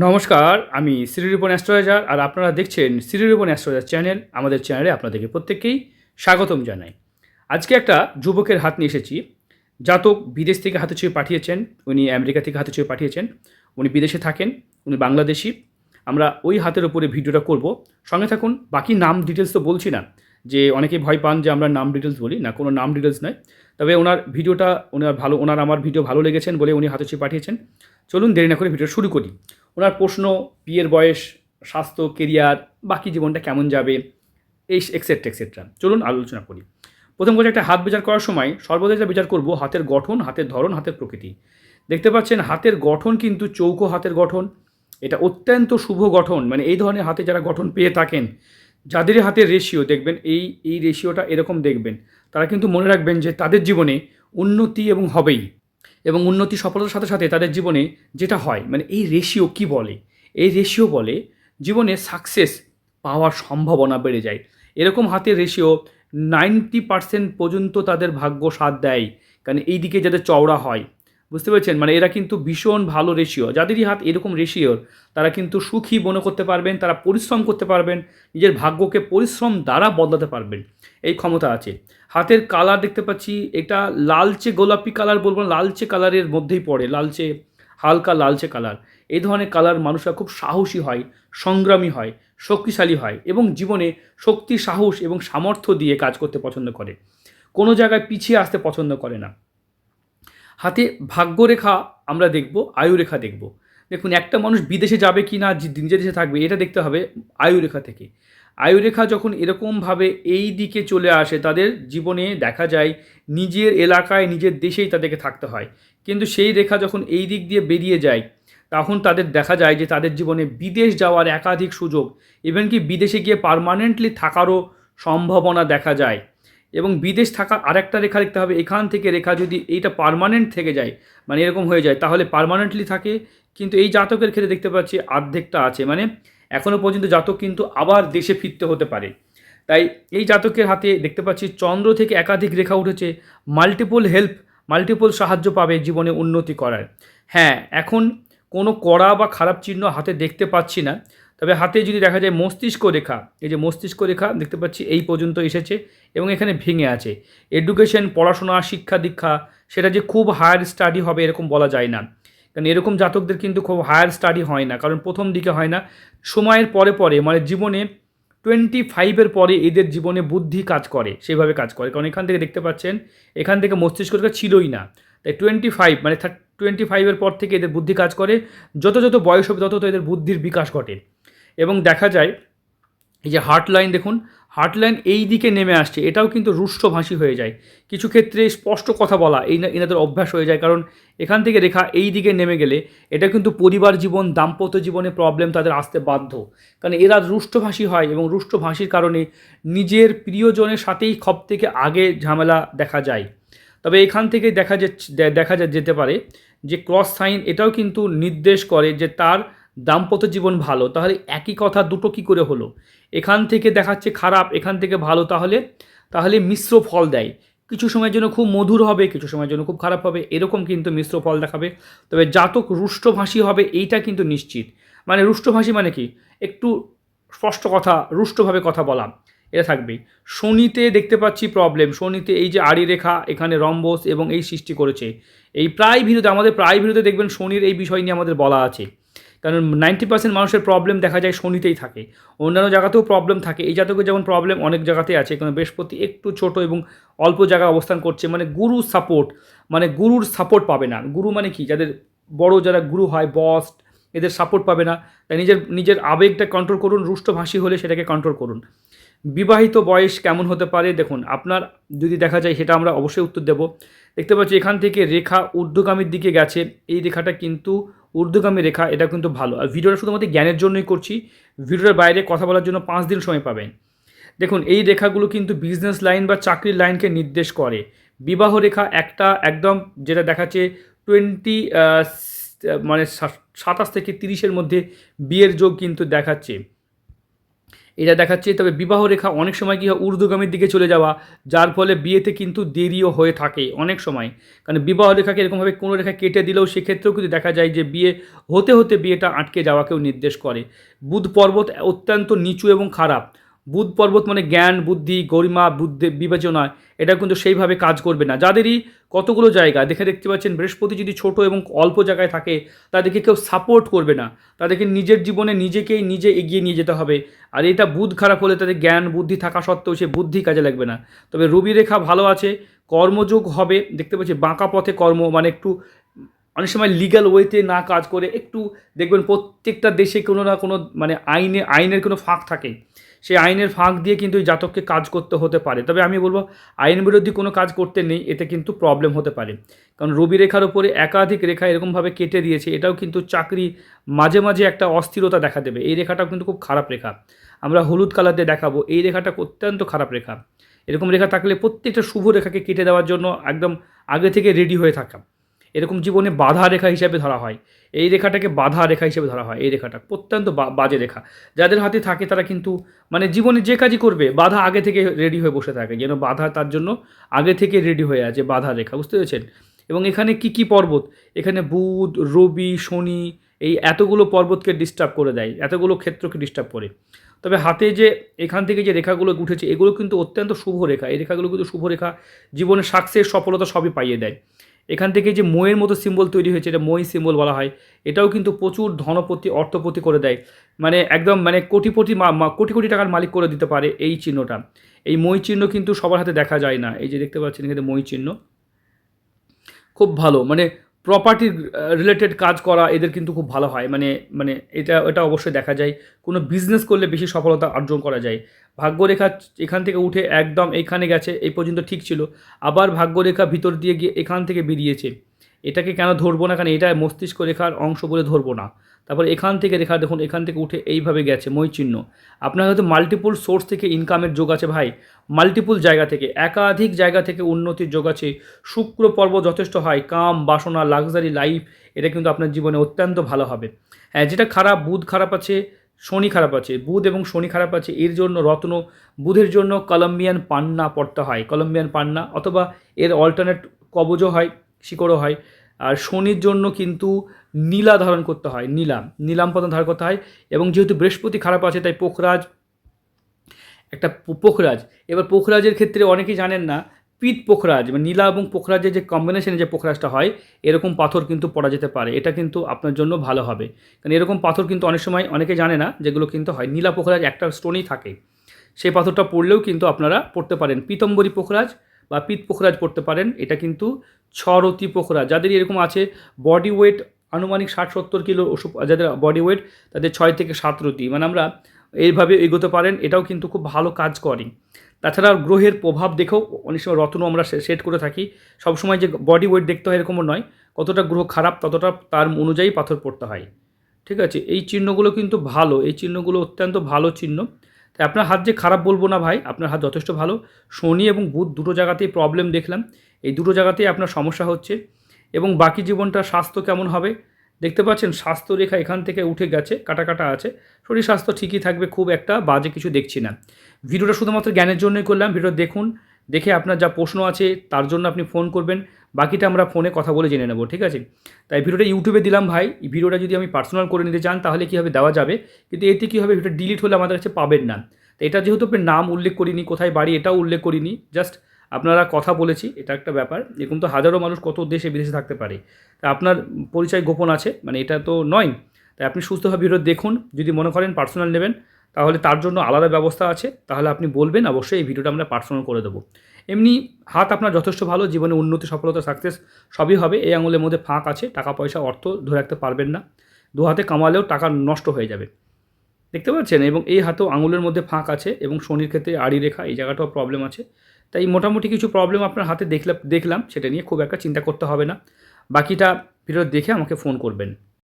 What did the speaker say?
নমস্কার, আমি শ্রীরূপন অ্যাস্ট্রোলজার আর আপনারা দেখছেন শ্রীরূপন অ্যাস্ট্রোলজার চ্যানেল। আমাদের চ্যানেলে আপনাদেরকে প্রত্যেককেই স্বাগতম জানাই। আজকে একটা যুবকের হাত নিয়ে এসেছি। জাতক বিদেশ থেকে হাতে ছুঁয়ে পাঠিয়েছেন, উনি আমেরিকা থেকে হাতে ছুঁয়ে পাঠিয়েছেন, উনি বিদেশে থাকেন, উনি বাংলাদেশি। আমরা ওই হাতের উপরে ভিডিওটা করব। সঙ্গে থাকুন, বাকি নাম ডিটেলস তো বলছি না, যে অনেকেই ভয় পান যে আমরা নাম ডিটেলস বলি। না, কোনো নাম ডিটেলস নয়। তবে ওনার ভিডিওটা, ওনার ভালো, ওনার আমার ভিডিও ভালো লেগেছেন বলে উনি হাতে ছুঁয়ে পাঠিয়েছেন। চলুন দেরি না করে ভিডিও শুরু করি। ওনার প্রশ্ন, বিয়ের বয়স, স্বাস্থ্য কেরিয়ার বাকি জীবনটা কেমন যাবে, এই এক্সেট্রা এক্সেট্রা চলুন আলোচনা করি। প্রথম কথা, একটা হাত বিচার করার সময় সর্বদা যেটা বিচার করব, হাতের গঠন, হাতের ধরন, হাতের প্রকৃতি। দেখতে পাচ্ছেন, হাতের গঠন কিন্তু চৌকো হাতের গঠন। এটা অত্যন্ত শুভ গঠন মানে এই ধরনের হাতে যারা গঠন পেয়ে থাকেন, যাদের হাতের রেশিও দেখবেন, এই এই রেশিওটা এরকম দেখবেন। তারা কিন্তু মনে রাখবেন যে তাদের জীবনে উন্নতি এবং হবেই। এবং উন্নতি, সফলতার সাথে সাথে তাদের জীবনে যেটা হয় মানে এই রেশিও কি বলে? এই রেশিও বলে জীবনে সাকসেস পাওয়ার সম্ভাবনা বেড়ে যায়। এরকম হাতের রেশিও নাইনটি পার্সেন্ট পর্যন্ত তাদের ভাগ্য সাথ দেয়। কারণ এই দিকে যাদের চওড়া হয় বুঝতে পেরেছেন? মানে এরা কিন্তু ভীষণ ভালো রেশিও যাদেরই হাত এরকম রেশিওর তারা কিন্তু সুখী মনে করতে পারবেন, তারা পরিশ্রম করতে পারবেন, নিজের ভাগ্যকে পরিশ্রম দ্বারা বদলাতে পারবেন। এই ক্ষমতা আছে। হাতের কালার দেখতে পাচ্ছি, এটা লালচে গোলাপি কালার বলব লালচে কালারের মধ্যেই পড়ে, লালচে, হালকা লালচে কালার এই ধরনের কালার মানুষরা খুব সাহসী হয়, সংগ্রামী হয়, শক্তিশালী হয় এবং জীবনে শক্তি, সাহস এবং সামর্থ্য দিয়ে কাজ করতে পছন্দ করে। কোনো জায়গায় পিছিয়ে আসতে পছন্দ করে না। হাতে ভাগ্যরেখা আমরা দেখব, আয়ুরেখা দেখব। দেখুন, একটা মানুষ বিদেশে যাবে কি না, যে নিজের দেশে থাকবে, এটা দেখতে হবে আয়ুরেখা থেকে। আয়ুরেখা যখন এরকমভাবে এই দিকে চলে আসে, তাদের জীবনে দেখা যায় নিজের এলাকায়, নিজের দেশেই তাদেরকে থাকতে হয়। কিন্তু সেই রেখা যখন এই দিক দিয়ে বেরিয়ে যায়, তখন তাদের দেখা যায় যে তাদের জীবনে বিদেশ যাওয়ার একাধিক সুযোগ ইভেন কি বিদেশে গিয়ে পারমানেন্টলি থাকারও সম্ভাবনা দেখা যায়। এবং বিদেশ থাকা আরেকটা রেখা লিখতে হবে। এখান থেকে রেখা যদি এইটা পার্মানেন্ট থেকে যায় মানে এরকম হয়ে যায়, তাহলে পার্মানেন্টলি থাকে। কিন্তু এই জাতকের ক্ষেত্রে দেখতে পাচ্ছি অর্ধেকটা আছে। মানে এখনও পর্যন্ত জাতক কিন্তু আবার দেশে ফিরতে হতে পারে। তাই এই জাতকের হাতে দেখতে পাচ্ছি চন্দ্র থেকে একাধিক রেখা উঠেছে। মাল্টিপল হেল্প মাল্টিপল সাহায্য পাবে জীবনে উন্নতি করার। হ্যাঁ এখন কোনো কড়া বা খারাপ চিহ্ন হাতে দেখতে পাচ্ছি না। তবে হাতে যদি দেখা যায় মস্তিষ্ক রেখা, এই যে মস্তিষ্ক রেখা দেখতে পাচ্ছি এই পর্যন্ত এসেছে এবং এখানে ভেঙে আছে। এডুকেশন পড়াশোনা, শিক্ষা দীক্ষা, সেটা যে খুব হায়ার স্টাডি হবে এরকম বলা যায় না। কারণ এরকম জাতকদের কিন্তু খুব হায়ার স্টাডি হয় না। কারণ প্রথম দিকে হয় না। সময়ের পরে পরে মানে জীবনে টোয়েন্টি ফাইভের পরে এদের জীবনে বুদ্ধি কাজ করে, সেভাবে কাজ করে। কারণ এখান থেকে দেখতে পাচ্ছেন, এখান থেকে মস্তিষ্ক রেখা ছিলই না। তাই টোয়েন্টি ফাইভ মানে টোয়েন্টি ফাইভের পর থেকে এদের বুদ্ধি কাজ করে। যত যত বয়স হবে তত তত এদের বুদ্ধির বিকাশ ঘটে। এবং দেখা যায় এই যে হার্ট লাইন দেখুন হার্ট লাইন এই দিকে নেমে আসছে, এটাও কিন্তু রুষ্টভাষী হয়ে যায়। কিছু ক্ষেত্রে স্পষ্ট কথা বলা, এই না, এনাদের অভ্যাস হয়ে যায়, কারণ এখান থেকে রেখা এই দিকে নেমে গেলে এটা কিন্তু পরিবার জীবন, দাম্পত্য জীবনে প্রবলেম তাদের আসতে বাধ্য। কারণ এরা রুষ্টভাষী হয় এবং রুষ্টভাষীর কারণে নিজের প্রিয়জনের সাথেই সব থেকে আগে ঝামেলা দেখা যায়। তবে এখান থেকে দেখা যাচ্ছে দেখা যা- যেতে পারে যে ক্রস সাইন এটাও কিন্তু নির্দেশ করে যে তার দাম্পত্য জীবন ভালো, তাহলে একই কথা দুটো কি করে হলো? এখান থেকে দেখাচ্ছে খারাপ, এখান থেকে ভালো, তাহলে তাহলে মিশ্র ফল দেয়। কিছু সময়ের জন্য খুব মধুর হবে, কিছু সময়ের জন্য খুব খারাপ হবে, এরকম কিন্তু মিশ্র ফল দেখাবে। তবে জাতক রুষ্টভাষী হবে, এইটা কিন্তু নিশ্চিত। মানে রুষ্টভাষী মানে কি? একটু স্পষ্ট কথা, রুষ্টভাবে কথা বলা, এটা থাকবেই। শনিতে দেখতে পাচ্ছি প্রবলেম শনিতে এই যে আড়ি রেখা এখানে রম্বস এবং এই সৃষ্টি করেছে। এই প্রায় ভিডিওতে আমাদের প্রায় ভিডিওতে দেখবেন শনির এই বিষয় নিয়ে আমাদের বলা আছে। কারণ নাইনটি পার্সেন্ট মানুষের প্রবলেম দেখা যায় শনিতেই থাকে। অন্যান্য জায়গাতেও প্রবলেম থাকে। এই জাতকের যেমন প্রবলেম অনেক জায়গাতেই আছে। কারণ বৃহস্পতি একটু ছোট এবং অল্প জায়গায় অবস্থান করছে। মানে গুরু সাপোর্ট মানে গুরুর সাপোর্ট পাবে না। গুরু মানে কি? যাদের বড় যারা গুরু হয় বস এদের সাপোর্ট পাবে না। তাই নিজের নিজের আবেগটা কন্ট্রোল করুন, রুষ্টভাষী হলে সেটাকে কন্ট্রোল করুন। বিবাহিত বয়স কেমন হতে পারে? দেখুন, আপনার যদি দেখা যায়, সেটা আমরা অবশ্যই উত্তর দেব। দেখতে পাচ্ছি এখান থেকে রেখা ঊর্ধ্বগামীর দিকে গেছে। এই রেখাটা কিন্তু ঊর্ধ্বগামী রেখা, এটা কিন্তু ভালো। আর ভিডিওটা শুধুমাত্র জ্ঞানের জন্যই করছি, ভিডিওর বাইরে কথা বলার জন্য পাঁচ দিন সময় পাবেন। দেখুন, এই রেখাগুলো কিন্তু বিজনেস লাইন বা চাকরির লাইনকে নির্দেশ করে। বিবাহ রেখা একটা, একদম যেটা দেখাচ্ছে টোয়েন্টি মানে সাতাশ থেকে তিরিশের মধ্যে বিয়ের যোগ কিন্তু দেখাচ্ছে। এটা দেখাচ্ছে, তবে বিবাহ রেখা অনেক সময় কী হয় ঊর্ধ্বগামীর দিকে চলে যাওয়া, যার ফলে বিয়েতে কিন্তু দেরিও হয়ে থাকে অনেক সময়। কারণ বিবাহ রেখাকে এরকমভাবে কোনো রেখা কেটে দিলেও সেক্ষেত্রেও কিন্তু দেখা যায় যে বিয়ে, হতে হতে বিয়েটা আটকে যাওয়াকেও নির্দেশ করে। বুধ পর্বত অত্যন্ত নিচু এবং খারাপ। বুধ পর্বত মানে জ্ঞান, বুদ্ধি, গরিমা, বুদ্ধি, বিবেচনা এটা কিন্তু সেইভাবে কাজ করবে না। যাদেরই কতগুলো জায়গা, দেখে দেখতে পাচ্ছেন বৃহস্পতি যদি ছোট এবং অল্প জায়গায় থাকে, তাদেরকে কেউ সাপোর্ট করবে না। তাদেরকে নিজের জীবনে নিজেকেই নিজে এগিয়ে নিয়ে যেতে হবে। আর এটা বুধ খারাপ হলে তাদের জ্ঞান, বুদ্ধি থাকা সত্ত্বেও সে বুদ্ধি কাজে লাগবে না। তবে রবি রেখা ভালো আছে, কর্মযোগ হবে, দেখতে পাচ্ছি বাঁকা পথে কর্ম মানে একটু অনেক সময় লিগ্যাল ওয়েতে না কাজ করে, একটু দেখবেন প্রত্যেকটা দেশে কোনো না কোনো মানে আইনে, আইনের কোনো ফাঁক থাকে। সেই আইনের ফাঁক দিয়ে কিন্তু এই জাতককে কাজ করতে হতে পারে। তবে আমি বলব, আইন বিরোধী কোনো কাজ করতে নেই, এতে কিন্তু প্রবলেম হতে পারে। কারণ রবি রেখার ওপরে একাধিক রেখা এরকমভাবে কেটে দিয়েছে, এটাও কিন্তু চাকরি মাঝে মাঝে একটা অস্থিরতা দেখা দেবে। এই রেখাটাও কিন্তু খুব খারাপ রেখা। আমরা হলুদ কালার দিয়ে দেখাবো, এই রেখাটা অত্যন্ত খারাপ রেখা। এরকম রেখা থাকলে প্রত্যেকটা শুভ রেখাকে কেটে দেওয়ার জন্য একদম আগে থেকে রেডি হয়ে থাকা। এরকম জীবনে বাধা রেখা হিসাবে ধরা হয়। এই রেখাটাকে বাধা রেখা হিসেবে ধরা হয়, এই রেখাটা। অত্যন্ত বাজে রেখা। যাদের হাতে থাকে তারা কিন্তু মানে জীবনে যে কাজই করবে, বাধা আগে থেকে রেডি হয়ে বসে থাকে। যেন বাধা তার জন্য আগে থেকে রেডি হয়ে আছে, বাধা রেখা, বুঝতে পেরেছেন? এবং এখানে কি কি পর্বত? এখানে বুধ, রবি, শনি, এই এতগুলো পর্বতকে ডিস্টার্ব করে দেয়, এতগুলো ক্ষেত্রকে ডিস্টার্ব করে। তবে হাতে যে, এখান থেকে যে রেখাগুলো উঠেছে, এগুলো কিন্তু অত্যন্ত শুভ রেখা। এই রেখাগুলো কিন্তু শুভ রেখা জীবনে সাকসেস সফলতা সবই পাইয়ে দেয়। এখান থেকে যে ময়ের মতো সিম্বল তৈরি হয়েছে, এটা মই সিম্বল বলা হয়, এটাও কিন্তু প্রচুর ধনপতি, অর্থপতি করে দেয়। মানে একদম মানে কোটিপতি কোটি কোটি টাকার মালিক করে দিতে পারে এই চিহ্নটা। এই মই চিহ্ন কিন্তু সবার হাতে দেখা যায় না। এই যে দেখতে পাচ্ছেন এখানে মই চিহ্ন। খুব ভালো মানে প্রপার্টি রিলেটেড কাজ করা এদের কিন্তু খুব ভালো হয়। মানে মানে এটা এটা অবশ্যই দেখা যায়। কোনো বিজনেস করলে বেশি সফলতা অর্জন করা যায়। ভাগ্যরেখা এখান থেকে উঠে একদম এইখানে গেছে, এই পর্যন্ত ঠিক ছিল। আবার ভাগ্যরেখা ভিতর দিয়ে গিয়ে এখান থেকে বেরিয়েছে। এটাকে কেন ধরবো না কারণ এটা মস্তিষ্ক রেখার অংশ বলে ধরবো না। তারপর এখান থেকে রেখা দেখুন, এখান থেকে উঠে এইভাবে গেছে চিহ্ন। আপনার হয়তো মাল্টিপুল সোর্স থেকে ইনকামের যোগ আছে ভাই। মাল্টিপুল জায়গা থেকে, একাধিক জায়গা থেকে উন্নতির যোগ আছে। শুক্র পর্ব যথেষ্ট হয়, কাম, বাসনা লাক্সারি লাইফ এটা কিন্তু আপনার জীবনে অত্যন্ত ভালো হবে। হ্যাঁ যেটা খারাপ, বুধ খারাপ আছে শনি খারাপ আছে, বুধ এবং শনি খারাপ আছে, এর জন্য রত্ন, বুধের জন্য কলম্বিয়ান পান্না পড়তে হয়, কলম্বিয়ান পান্না অথবা এর অল্টারনেট কবজও হয়, শিকড়ও হয়, আর শনির জন্য কিন্তু নীলা ধারণ করতে হয় নীলাম নীলাম পতন ধারণ করতে হয় এবং যেহেতু বৃহস্পতি খারাপ আছে তাই পোখরাজ, একটা পোখরাজ, এবার পোখরাজের ক্ষেত্রে অনেকেই জানেন না পিত পোখরাজ মানে নীলা এবং পোখরাজের যে কম্বিনেশনে যে পোখরাজটা হয়, এরকম পাথর কিন্তু পড়া যেতে পারে। এটা কিন্তু আপনার জন্য ভালো হবে। কারণ এরকম পাথর কিন্তু অনেক সময় অনেকে জানে না যেগুলো কিন্তু হয়। নীলা পোখরাজ একটা স্টোনেই থাকে। সেই পাথরটা পড়লেও কিন্তু আপনারা পড়তে পারেন। পীতম্বরী পোখরাজ বা পিত পোখরাজ পড়তে পারেন। এটা কিন্তু ছরতি পোখরাজ। যাদের এরকম আছে বডি ওয়েট আনুমানিক ষাট সত্তর কিলো ওষুধ, যাদের বডি ওয়েট তাদের ছয় থেকে সাত রতি। মানে আমরা এইভাবে এগোতে পারেন। এটাও কিন্তু খুব ভালো কাজ করে। তাছাড়া গ্রহের প্রভাব দেখেও অনেক সময় রত্ন আমরা সেট করে থাকি। সবসময় যে বডি ওয়েট দেখতে হয় এরকমও নয়, কতটা গ্রহ খারাপ ততটা তার অনুযায়ী পাথর পড়তে হয়। ঠিক আছে? এই চিহ্নগুলো কিন্তু ভালো, এই চিহ্নগুলো অত্যন্ত ভালো চিহ্ন। তাই আপনার হাত যে খারাপ বলব না ভাই, আপনার হাত যথেষ্ট ভালো। শনি এবং বুধ দুটো জায়গাতেই প্রবলেম দেখলাম। এই দুটো জায়গাতেই আপনার সমস্যা হচ্ছে। এবং বাকি জীবনটা স্বাস্থ্য কেমন হবে? দেখতে পাচ্ছেন স্বাস্থ্য রেখা এখান থেকে উঠে গেছে, কাটা কাটা আছে। শরীর স্বাস্থ্য ঠিকই থাকবে, খুব একটা বাজে কিছু দেখছি না। ভিডিওটা শুধুমাত্র জ্ঞানের জন্যই করলাম। ভিডিও দেখুন, দেখে আপনার যা প্রশ্ন আছে তার জন্য আপনি ফোন করবেন। বাকিটা আমরা ফোনে কথা বলে জেনে নেব, ঠিক আছে? তাই ভিডিওটা ইউটিউবে দিলাম ভাই। এই ভিডিওটা যদি আমি পার্সোনাল করে নিতে চান, তাহলে কীভাবে দেওয়া যাবে? কিন্তু এতে কী হবে? ভিডিও ডিলিট হলে আমাদের কাছে পাবেন না। তো এটা যেহেতু আপনি নাম উল্লেখ করিনি, কোথায় বাড়ি এটাও উল্লেখ করিনি। জাস্ট আপনারা কথা বলেছি, এটা একটা ব্যাপার। এরকম তো, হাজারো মানুষ কত দেশে বিদেশে থাকতে পারে। তা আপনার পরিচয় গোপন আছে মানে এটা তো নয়। তাই আপনি সুস্থভাবে ভিডিও দেখুন। যদি মনে করেন পার্সোনাল নেবেন তাহলে তার জন্য আলাদা ব্যবস্থা আছে। তাহলে আপনি বলবেন, অবশ্যই এই ভিডিওটা আমরা পার্সোনাল করে দেবো। এমনি হাত আপনার যথেষ্ট ভালো, জীবনে উন্নতি, সফলতা সাকসেস সবই হবে। এই আঙুলের মধ্যে ফাঁক আছে, টাকা, পয়সা, অর্থ ধরে রাখতে পারবেন না। দু হাতে কামালেও টাকা নষ্ট হয়ে যাবে। দেখতে পাচ্ছেন? এবং এই হাতেও আঙুলের মধ্যে ফাঁক আছে এবং শনির ক্ষেত্রে আড়ি রেখা, এই জায়গাটাও প্রবলেম আছে। তাই মোটামুটি কিছু প্রবলেম আপনার হাতে দেখলাম দেখলাম, সেটা নিয়ে খুব একটা চিন্তা করতে হবে না। বাকিটা ভিডিও দেখে আমাকে ফোন করবেন।